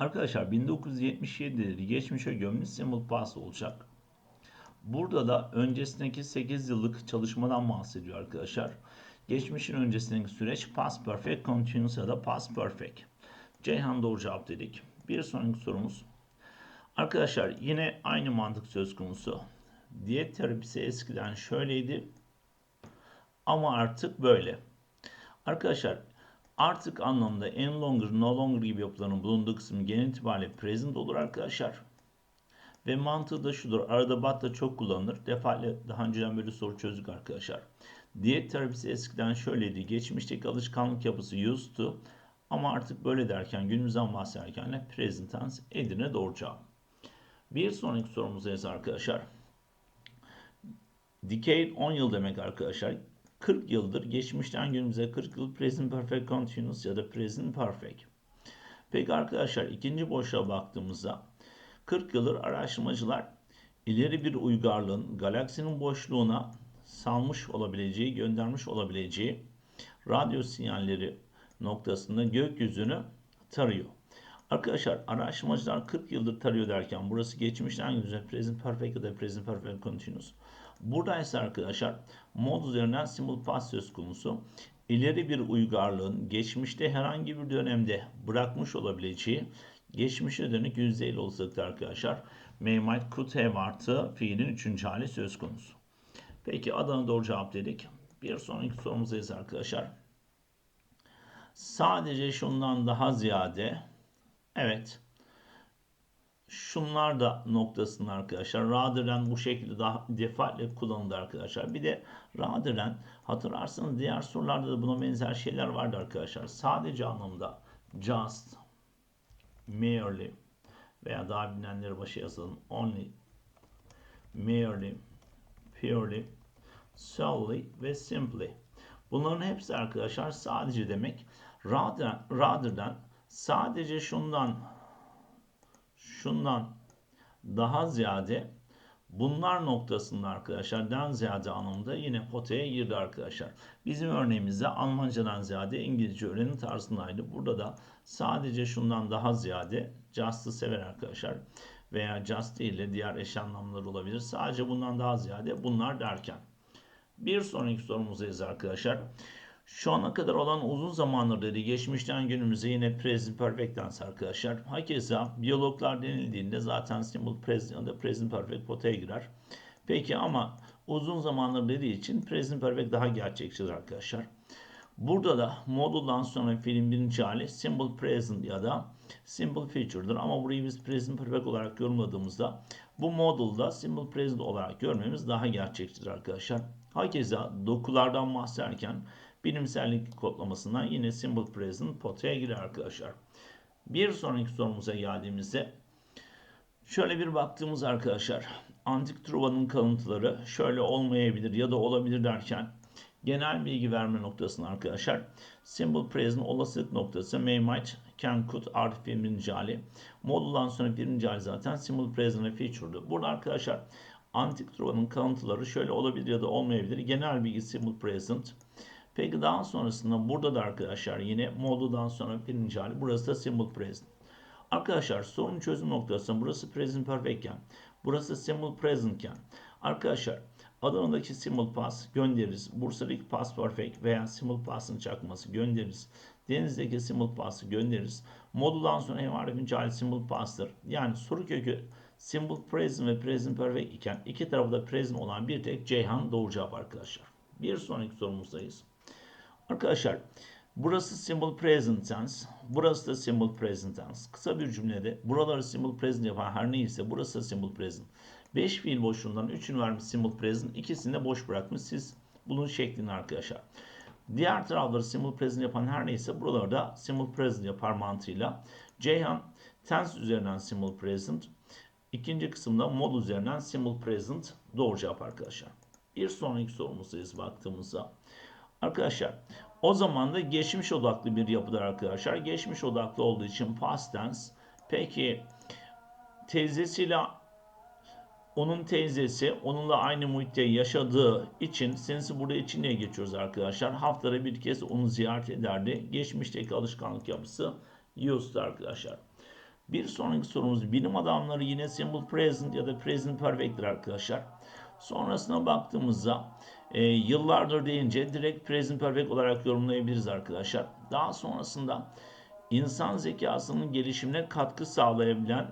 Arkadaşlar 1977'leri geçmişe gömülü simple past olacak. Burada da öncesindeki 8 yıllık çalışmadan bahsediyor arkadaşlar. Geçmişin öncesindeki süreç past perfect continuous ya da past perfect. Ceyhan doğru cevap dedik. Bir sonraki sorumuz. Arkadaşlar yine aynı mantık söz konusu. Diyet terapisi eskiden şöyleydi ama artık böyle. Arkadaşlar artık anlamda en longer, no longer gibi yapıların bulunduğu kısım genel itibariyle present olur arkadaşlar. Ve mantığı da şudur. Arada but da çok kullanılır. Defaatle daha önceden böyle soru çözdük arkadaşlar. Diyet terapisi eskiden şöyleydi. Geçmişteki alışkanlık yapısı used to. Ama artık böyle derken günümüzden bahsederken de present tense Edirne doğru cevap. Bir sonraki sorumuza ise arkadaşlar. Decade 10 yıl demek arkadaşlar. 40 yıldır geçmişten günümüze 40 yıl present perfect continuous ya da present perfect. Peki arkadaşlar ikinci boşluğa baktığımızda 40 yıldır araştırmacılar ileri bir uygarlığın galaksinin boşluğuna salmış olabileceği, göndermiş olabileceği radyo sinyalleri noktasında gökyüzünü tarıyor. Arkadaşlar araştırmacılar 40 yıldır tarıyor derken burası geçmişten günümüze present perfect ya da present perfect continuous. Burada ise arkadaşlar mod üzerinden simple past söz konusu. İleri bir uygarlığın geçmişte herhangi bir dönemde bırakmış olabileceği geçmişe dönük %50 olasılıkta arkadaşlar. May might artı fiilin üçüncü hali söz konusu. Peki Adana doğru cevap dedik. Bir sonraki sorumuzdayız arkadaşlar. Sadece şundan daha ziyade evet şunlar da noktasında arkadaşlar. Rather than bu şekilde daha defaatle kullanıldı arkadaşlar. Bir de rather than hatırlarsanız diğer sorularda da buna benzer şeyler vardı arkadaşlar. Sadece anlamda just, merely veya daha bilinenleri başa yazalım. Only, merely, purely, solely ve simply. Bunların hepsi arkadaşlar sadece demek. Rather, rather than sadece şundan şundan daha ziyade bunlar noktasında arkadaşlar den ziyade anlamında yine potaya girdi arkadaşlar. Bizim örneğimizde Almancadan ziyade İngilizce öğrenim tarzındaydı. Burada da sadece şundan daha ziyade just'ı sever arkadaşlar. Veya just değil de diğer eş anlamları olabilir. Sadece bundan daha ziyade bunlar derken. Bir sonraki sorumuzdayız arkadaşlar. Şu ana kadar olan uzun zamandır dedi geçmişten günümüze yine present perfect tense arkadaşlar. Hakeza biyologlar denildiğinde zaten simple present ya da present perfect potaya girer. Peki ama uzun zamandır dediği için present perfect daha gerçekçidir arkadaşlar. Burada da moduldan sonra fiilin birinci hali simple present ya da simple future'dır. Ama burayı biz present perfect olarak yorumladığımızda bu modulda simple present olarak görmemiz daha gerçekçidir arkadaşlar. Hakeza dokulardan bahsederken bilimsellik kodlamasından yine simple present potaya girer arkadaşlar. Bir sonraki sorumuza geldiğimizde şöyle bir baktığımız arkadaşlar antik Truva'nın kalıntıları şöyle olmayabilir ya da olabilir derken genel bilgi verme noktasında arkadaşlar simple present olasılık noktası may might can could artı birinci hali moduldan sonra birinci hali zaten simple present ve feature'dı. Burada arkadaşlar antik Truva'nın kalıntıları şöyle olabilir ya da olmayabilir. Genel bilgi simple present. Peki daha sonrasında burada da arkadaşlar yine moduldan sonra birinci hali. Burası da simple present. Arkadaşlar sorun çözüm noktası burası present perfect iken burası simple present iken arkadaşlar Adana'daki simple past göndeririz. Bursa'daki past perfect veya simple past'ın çakması göndeririz. Deniz'deki simple past'ı göndeririz. Moduldan sonra hem harfin hali simple past'tır. Yani soru kökü simple present ve present perfect iken iki tarafı da present olan bir tek Ceyhan doğru cevap arkadaşlar. Bir sonraki sorumuzdayız. Arkadaşlar burası simple present tense. Burası da simple present tense. Kısa bir cümlede buraları simple present yapan her neyse burası da simple present. 5 fiil boşluğundan 3'ünü vermiş simple present. ikisini de boş bırakmış. Siz bunun şeklini arkadaşlar. Diğer tarafları simple present yapan her neyse buraları da simple present yapar mantığıyla. Ceyhan tense üzerinden simple present. İkinci kısımda mod üzerinden simple present doğru cevap arkadaşlar. Bir sonraki sorumuzdayız baktığımızda. Arkadaşlar o zaman da geçmiş odaklı bir yapıdır arkadaşlar. Geçmiş odaklı olduğu için past tense. Peki teyzesiyle onun teyzesi onunla aynı muhitte yaşadığı için sensi burada için niye geçiyoruz arkadaşlar? Haftada bir kez onu ziyaret ederdi. Geçmişteki alışkanlık yapısı used arkadaşlar. Bir sonraki sorumuz bilim adamları yine simple present ya da present perfect'tir arkadaşlar. Sonrasına baktığımızda e, yıllardır deyince direkt present perfect olarak yorumlayabiliriz arkadaşlar. Daha sonrasında insan zekasının gelişimine katkı sağlayabilen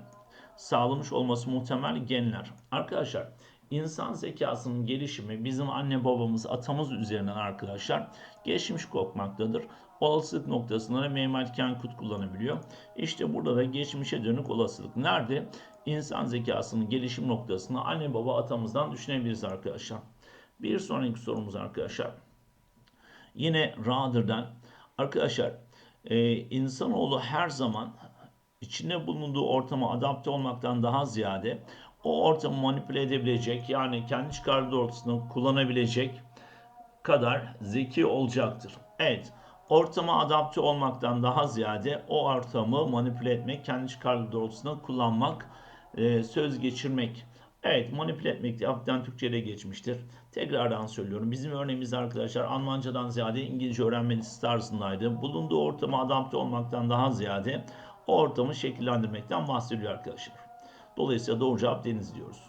sağlamış olması muhtemel genler. Arkadaşlar insan zekasının gelişimi bizim anne babamız atamız üzerinden arkadaşlar geçmiş kokmaktadır. Olasılık noktasında da Mehmet Kenkut kullanabiliyor. İşte burada da geçmişe dönük olasılık. Nerede? İnsan zekasının gelişim noktasını anne baba atamızdan düşünebiliriz arkadaşlar. Bir sonraki sorumuz arkadaşlar. Yine rather'dan arkadaşlar e, insanoğlu her zaman içinde bulunduğu ortama adapte olmaktan daha ziyade o ortamı manipüle edebilecek yani kendi çıkarı doğrultusunda kullanabilecek kadar zeki olacaktır. Evet, ortama adapte olmaktan daha ziyade o ortamı manipüle etmek, kendi çıkarı doğrultusunda kullanmak, e, söz geçirmek. Evet, manipüle etmek diye hafiften Türkçe'de geçmiştir. Tekrardan söylüyorum. Bizim örneğimiz arkadaşlar Almancadan ziyade İngilizce öğrenmeniz tarzındaydı. Bulunduğu ortama adapte olmaktan daha ziyade o ortamı şekillendirmekten bahsediyor arkadaşlar. Dolayısıyla doğru cevap deniz diyoruz.